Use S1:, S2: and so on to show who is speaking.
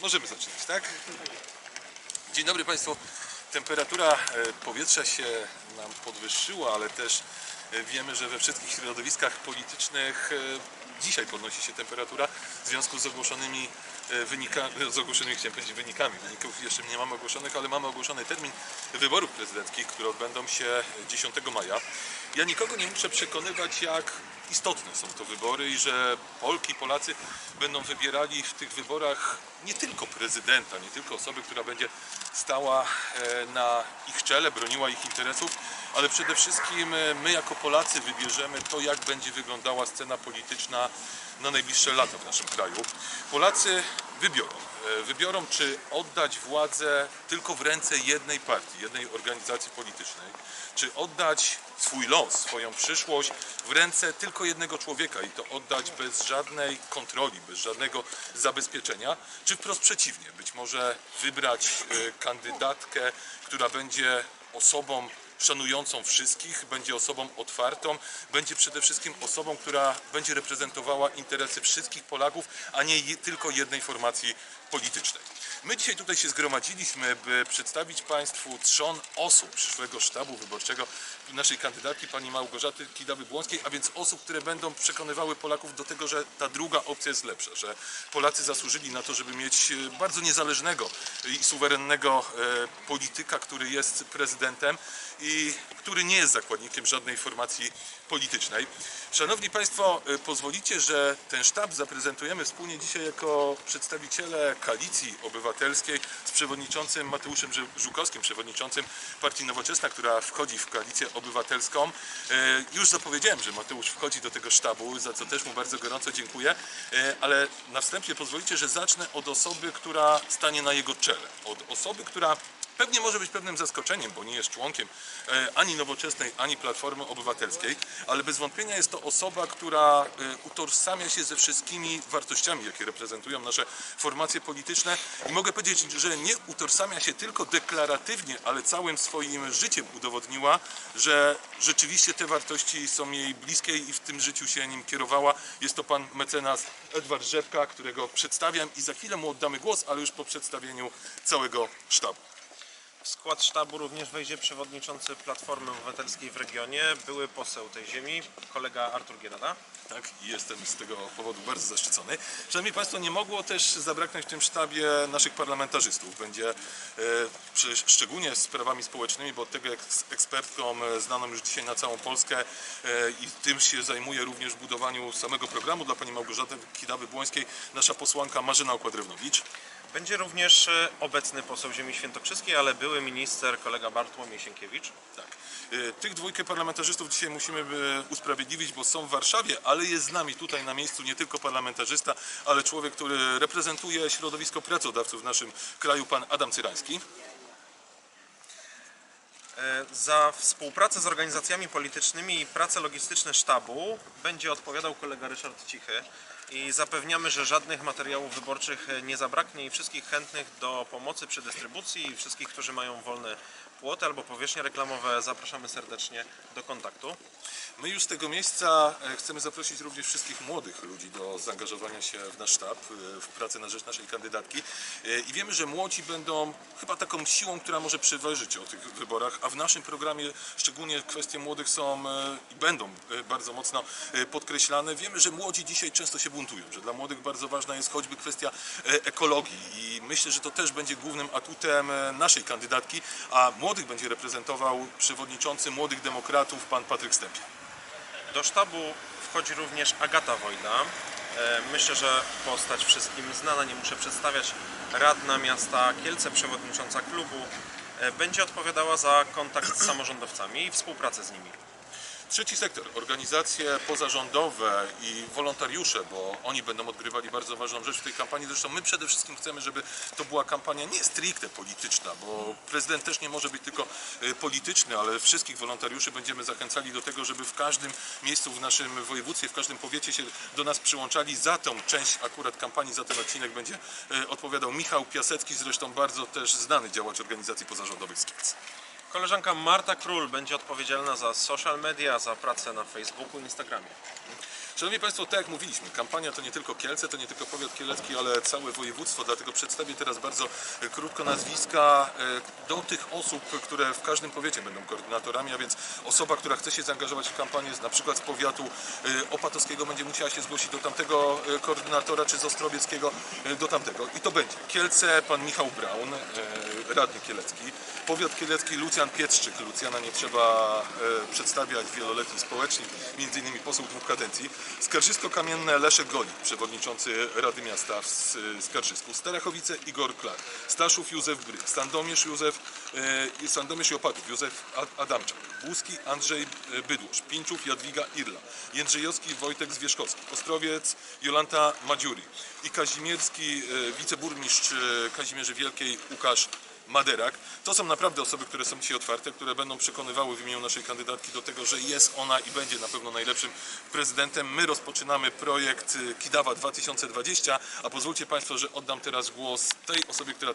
S1: Możemy zaczynać, tak? Dzień dobry Państwu. Temperatura e, powietrza się nam podwyższyła, ale też e, wiemy, że we wszystkich środowiskach politycznych e, dzisiaj podnosi się temperatura w związku z ogłoszonymi e, wynikami, z ogłoszonymi, chciałem powiedzieć wynikami, wyników jeszcze nie mamy ogłoszonych, ale mamy ogłoszony termin wyborów prezydenckich, które odbędą się 10 maja. Ja nikogo nie muszę przekonywać, jak istotne są to wybory i że Polki, Polacy będą wybierali w tych wyborach nie tylko prezydenta, nie tylko osobę, która będzie stała e, na ich czele, broniła ich interesów, ale przede wszystkim e, my jako Polacy wybierzemy to, jak będzie wyglądała scena polityczna na najbliższe lata w naszym kraju. Polacy wybiorą. E, Wybiorą, czy oddać władzę tylko w ręce jednej partii, jednej organizacji politycznej, czy oddać swój los, swoją przyszłość w ręce tylko jednego człowieka i to oddać bez żadnej kontroli, bez żadnego zabezpieczenia, czy wprost przeciwnie, być może wybrać e, kandydatkę, która będzie osobą szanującą wszystkich, będzie osobą otwartą, będzie przede wszystkim osobą, która będzie reprezentowała interesy wszystkich Polaków, a nie tylko jednej formacji politycznej. My dzisiaj tutaj się zgromadziliśmy, by przedstawić Państwu trzon osób przyszłego sztabu wyborczego naszej kandydatki, pani Małgorzaty Kidawy-Błońskiej, a więc osób, które będą przekonywały Polaków do tego, że ta druga opcja jest lepsza, że Polacy zasłużyli na to, żeby mieć e, bardzo niezależnego i suwerennego e, polityka, który jest prezydentem i który nie jest zakładnikiem żadnej formacji politycznej. Szanowni Państwo, e, pozwolicie, że ten sztab zaprezentujemy wspólnie dzisiaj jako przedstawiciele Koalicji Obywatelskiej z przewodniczącym Mateuszem Żu- Żukowskim, przewodniczącym Partii Nowoczesna, która wchodzi w Koalicję Obywatelską. E, Już zapowiedziałem, że Mateusz wchodzi do tego sztabu, za co też mu bardzo gorąco dziękuję, E, ale na wstępie pozwolicie, że zacznę od osoby, która stanie na jego czele. Od osoby, która pewnie może być pewnym zaskoczeniem, bo nie jest członkiem e, ani Nowoczesnej, ani Platformy Obywatelskiej, ale bez wątpienia jest to osoba, która e, utożsamia się ze wszystkimi wartościami, jakie reprezentują nasze formacje polityczne i mogę powiedzieć, że nie utożsamia się tylko deklaratywnie, ale całym swoim życiem udowodniła, że rzeczywiście te wartości są jej bliskie i w tym życiu się nim kierowała. Jest to pan mecenas Edward Rzepka, którego przedstawiam i za chwilę mu oddamy głos, ale już po przedstawieniu całego sztabu.
S2: W skład sztabu również wejdzie przewodniczący Platformy Obywatelskiej w regionie, były poseł tej ziemi, kolega Artur Gierada.
S1: Tak, i jestem z tego powodu bardzo zaszczycony. Szanowni Państwo, nie mogło też zabraknąć w tym sztabie naszych parlamentarzystów. Będzie e, przy, szczególnie z sprawami społecznymi, bo od tego eks, ekspertką e, znaną już dzisiaj na całą Polskę e, i tym się zajmuje również w budowaniu samego programu dla pani Małgorzaty Kidawy-Błońskiej nasza posłanka Marzena Okładrewnowicz.
S2: Będzie również obecny poseł ziemi świętokrzyskiej, ale były minister kolega Bartłomiej Sienkiewicz.
S1: Tak. E, Tych dwójkę parlamentarzystów dzisiaj musimy e, usprawiedliwić, bo są w Warszawie, ale jest z nami tutaj na miejscu nie tylko parlamentarzysta, ale człowiek, który reprezentuje środowisko pracodawców w naszym kraju, pan Adam Cyrański.
S2: E, Za współpracę z organizacjami politycznymi i prace logistyczne sztabu będzie odpowiadał kolega Ryszard Cichy. I zapewniamy, że żadnych materiałów wyborczych e, nie zabraknie i wszystkich chętnych do pomocy przy dystrybucji i wszystkich, którzy mają wolne płoty albo powierzchnie reklamowe zapraszamy serdecznie do kontaktu.
S1: My już z tego miejsca e, chcemy zaprosić również wszystkich młodych ludzi do zaangażowania się w nasz sztab, e, w pracę na rzecz naszej kandydatki. I wiemy, że młodzi będą chyba taką siłą, która może przeważyć o tych wyborach, a w naszym programie szczególnie kwestie młodych są i będą bardzo mocno podkreślane. Wiemy, że młodzi dzisiaj często się buntują, że dla młodych bardzo ważna jest choćby kwestia e, ekologii i myślę, że to też będzie głównym atutem e, naszej kandydatki, a młodych będzie reprezentował przewodniczący Młodych Demokratów, pan Patryk Stępień.
S2: Do sztabu wchodzi również Agata Wojda. E, Myślę, że postać wszystkim znana, nie muszę przedstawiać. Radna miasta Kielce, przewodnicząca klubu, będzie odpowiadała za kontakt z samorządowcami i współpracę z nimi.
S1: Trzeci sektor, organizacje pozarządowe i wolontariusze, bo oni będą odgrywali bardzo ważną rzecz w tej kampanii. Zresztą my przede wszystkim chcemy, żeby to była kampania nie stricte polityczna, bo prezydent też nie może być tylko y, polityczny, ale wszystkich wolontariuszy będziemy zachęcali do tego, żeby w każdym miejscu w naszym województwie, w każdym powiecie się do nas przyłączali. Za tą część akurat kampanii, za ten odcinek będzie y, odpowiadał Michał Piasecki, zresztą bardzo też znany działacz organizacji pozarządowych z Kielc.
S2: Koleżanka Marta Król będzie odpowiedzialna za social media, za pracę na Facebooku i Instagramie.
S1: Szanowni Państwo, tak jak mówiliśmy, kampania to nie tylko Kielce, to nie tylko powiat kielecki, ale całe województwo, dlatego przedstawię teraz bardzo e, krótko nazwiska e, do tych osób, które w każdym powiecie będą koordynatorami, a więc osoba, która chce się zaangażować w kampanię, na przykład z powiatu e, opatowskiego będzie musiała się zgłosić do tamtego koordynatora, czy z Ostrowieckiego do tamtego. I to będzie Kielce, pan Michał Braun, radny kielecki, powiat kielecki Lucjan Pietrzyk. Lucjana nie trzeba e, przedstawiać, wieloletni społecznik, innymi poseł dwóch kadencji. Skarżysko-Kamienne Leszek Golik, przewodniczący Rady Miasta w S- Skarżysku. Starachowice Igor Klar. Staszów Józef Bryk. Sandomierz Józef, e, Sandomierz Józef Adamczak. Błuski Andrzej e, Bydłosz. Pińczów Jadwiga Irla. Jędrzejowski Wojtek Zwierzchowski. Ostrowiec Jolanta Madziuri. I Kazimierski e, wiceburmistrz e, Kazimierzy Wielkiej Łukasz Maderak. To są naprawdę osoby, które są dzisiaj otwarte, które będą przekonywały w imieniu naszej kandydatki do tego, że jest ona i będzie na pewno najlepszym prezydentem. My rozpoczynamy projekt y, Kidawa 2020, a pozwólcie Państwo, że oddam teraz głos tej osobie, która